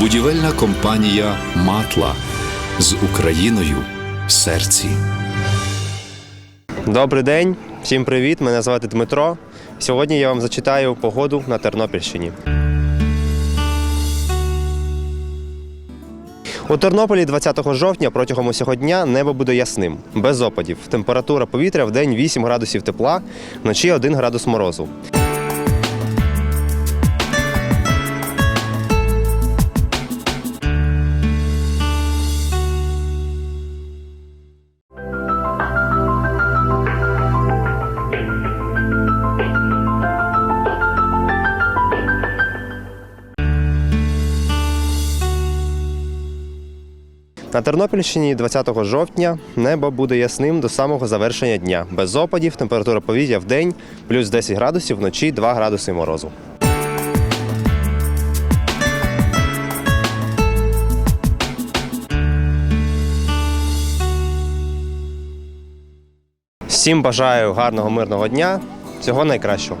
Будівельна компанія Матла з Україною в серці. Добрий день, всім привіт! Мене звати Дмитро. Сьогодні я вам зачитаю погоду на Тернопільщині. У Тернополі 20 жовтня протягом усього дня небо буде ясним, без опадів. Температура повітря в день 8 градусів тепла, вночі 1 градус морозу. На Тернопільщині 20 жовтня небо буде ясним до самого завершення дня. Без опадів, температура повітря в день плюс 10 градусів, вночі 2 градуси морозу. Всім бажаю гарного мирного дня. Всього найкращого.